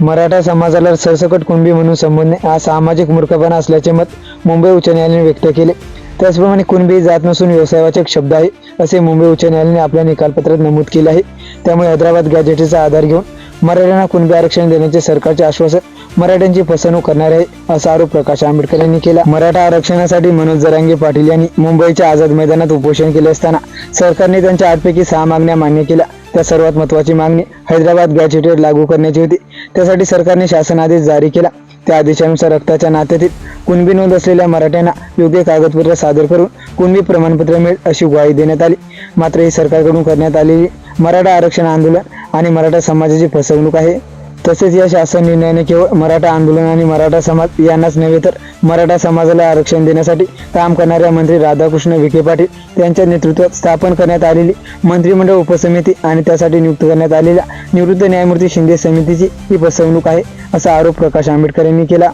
मराठा समाजाला सरसकट कुणबी म्हणून संबोधणे हा सामाजिक मूर्खपणा असल्याचे मत मुंबई उच्च न्यायालयाने व्यक्त केले. त्याचप्रमाणे कुणबी जात नसून व्यवसायवाचक शब्द आहे असे मुंबई उच्च न्यायालयाने आपल्या निकालपत्रात नमूद केले आहे. त्यामुळे हैदराबाद गॅजेटचा आधार घेऊन मराठ्यांना कुणबी आरक्षण देण्याचे सरकारचे आश्वासन मराठ्यांची फसवणूक करणार आहे असा आरोप प्रकाश आंबेडकर यांनी केला. मराठा आरक्षणासाठी मनोज जरांगे पाटील यांनी मुंबईच्या आझाद मैदानात उपोषण केले असताना सरकारने त्यांच्या आठपैकी सहा मागण्या मान्य केल्या. त्या सर्वात महत्वाची मागणी हैदराबाद गॅजेटेड लागू करण्याची होती. त्यासाठी सरकारने शासन आदेश जारी केला. त्या आदेशानुसार रक्ताच्या नात्यातील कुणबी नोंद असलेल्या मराठ्यांना योग्य कागदपत्र सादर करून कुणबी प्रमाणपत्र मिळेल अशी ग्वाही देण्यात आली. मात्र ही सरकारकडून करण्यात आलेली मराठा आरक्षण आंदोलन आणि मराठा समाजाची फसवणूक आहे. तसेच या शासन निर्णयाने केवळ मराठा आंदोलन आणि मराठा समाज यांनाच नव्हे तर मराठा समाजाला आरक्षण देण्यासाठी काम करणाऱ्या मंत्री राधाकृष्ण विखे पाटील यांच्या नेतृत्वात स्थापन करण्यात आलेली मंत्रिमंडळ उपसमिती आणि त्यासाठी नियुक्त करण्यात आलेल्या निवृत्त न्यायमूर्ती शिंदे समितीची ही फसवणूक आहे असा आरोप प्रकाश आंबेडकर यांनी केला.